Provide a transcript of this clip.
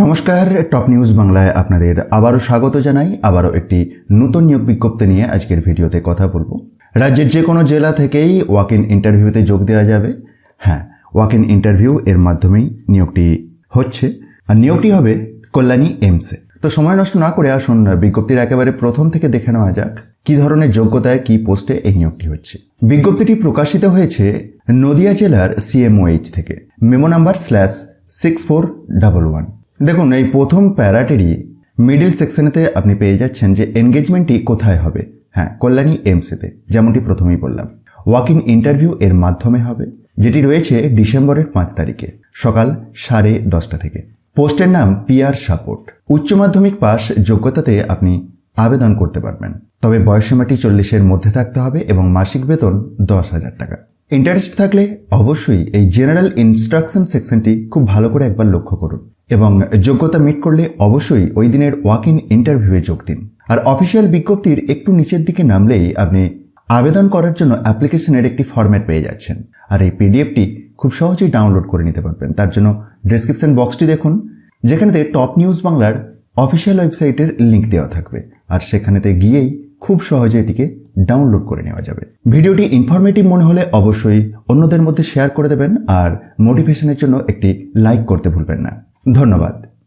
নমস্কার top news বাংলায় আপনাদের আবারও স্বাগত জানাই, আবারও একটি নতুন নিয়োগ বিজ্ঞপ্তি নিয়ে আজকের ভিডিওতে কথা বলব। রাজ্যের যে কোনো জেলা থেকেই ওয়াক ইন ইন্টারভিউতে যোগ দেওয়া যাবে। হ্যাঁ ওয়াক ইন ইন্টারভিউ এর মাধ্যমেই নিয়োগটি হচ্ছে। আর নিয়োগটি হবে কল্যাণী এমসে তো সময় নষ্ট না করে আসুন, বিজ্ঞপ্তির একেবারে প্রথম থেকে দেখে নেওয়া যাক, কি ধরনের যোগ্যতায় কি পোস্টে এই নিয়োগটি হচ্ছে। বিজ্ঞপ্তিটি প্রকাশিত হয়েছে নদিয়া জেলার সিএমওএইচ থেকে। Memo number slash six four double one দেখুন, এই প্রথম প্যারাটেরই মিডিল সেকশনেতে আপনি পেয়ে যাচ্ছেন যে এনগেজমেন্টটি কোথায় হবে। হ্যাঁ কল্যাণী এমসিতে যেমনটি প্রথমেই বললাম। ওয়াক ইন ইন্টারভিউ এর মাধ্যমে হবে, যেটি রয়েছে ডিসেম্বরের পাঁচ তারিখে, সকাল সাড়ে দশটা থেকে। পোস্টের নাম পিআর সাপোর্ট উচ্চ মাধ্যমিক পাস যোগ্যতাতে আপনি আবেদন করতে পারবেন। তবে বয়সসীমাটি চল্লিশের মধ্যে থাকতে হবে এবং মাসিক বেতন দশ হাজার টাকা। ইন্টারেস্ট থাকলে অবশ্যই এই জেনারেল ইনস্ট্রাকশন সেকশনটি খুব ভালো করে একবার লক্ষ্য করুন। এবং যোগ্যতা মিট করলে অবশ্যই ওই দিনের ওয়াক ইন ইন্টারভিউয়ে যোগ দিন। আর অফিসিয়াল বিজ্ঞপ্তির একটু নিচের দিকে নামলেই আপনি আবেদন করার জন্য অ্যাপ্লিকেশনের একটি ফরম্যাট পেয়ে যাচ্ছেন। আর এই পিডিএফটি খুব সহজেই ডাউনলোড করে নিতে পারবেন। তার জন্য ডেসক্রিপশন বক্সটি দেখুন, যেখানেতে টপ নিউজ বাংলার অফিসিয়াল ওয়েবসাইটের লিঙ্ক দেওয়া থাকবে। আর সেখানেতে গিয়েই খুব সহজে এটিকে ডাউনলোড করে নেওয়া যাবে। ভিডিওটি ইনফরমেটিভ মনে হলে অবশ্যই অন্যদের মধ্যে শেয়ার করে দেবেন। আর মোটিভেশনের জন্য একটি লাইক করতে ভুলবেন না। ধন্যবাদ।